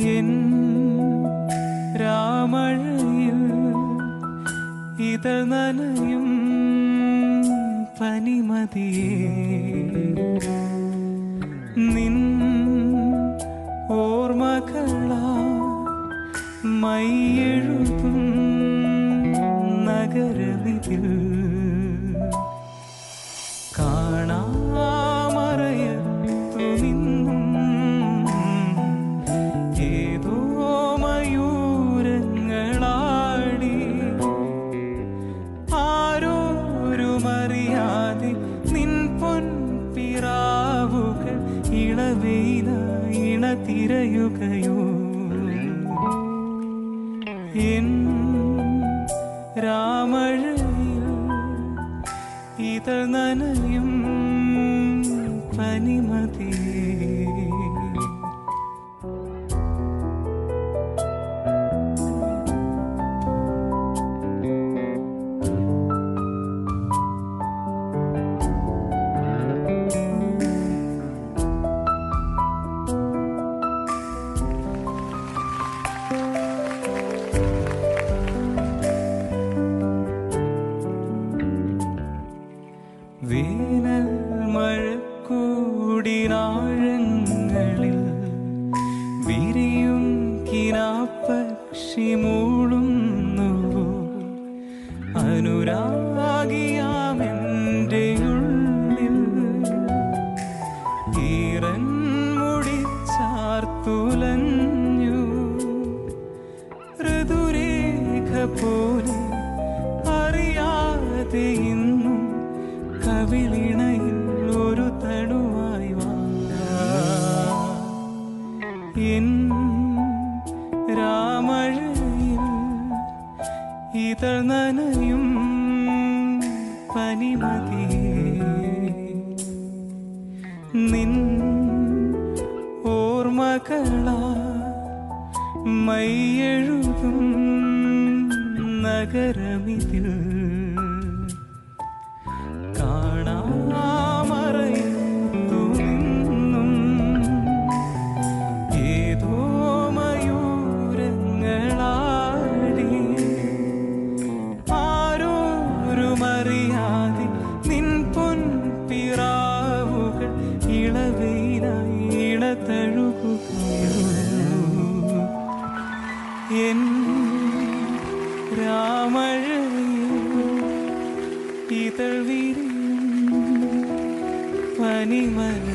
N രാമഴയിൽ നനയും പനിമതിയേ. നിൻ ഓർമ്മകളാ നഗരവിതിൽ. തിരയുകയോ N രാമഴയിൽ ഇതൾ നനയും പനിമതിയേ. മഴക്കൂടിനാഴങ്ങളിൽ വിരിയും കിനാപ്പക്ഷി മൂളുന്നു. അനുരാഗിയാമെന്റെ ഉള്ളിൽ ഈറൻ മുടിച്ചാർത്തുലഞ്ഞു ഋതുരേഖ പോലെ അറിയാതെ ഇന്നും കവിളിണയിൽ ഇതൾ നനയും പനിമതിയേ നിൻ ഓർമ്മകളാ മൈയെഴുതും നഗരമിതിൽ. ഇളതഴുകുകയോ എൻ ഇതൾ വിരിയും പനിമല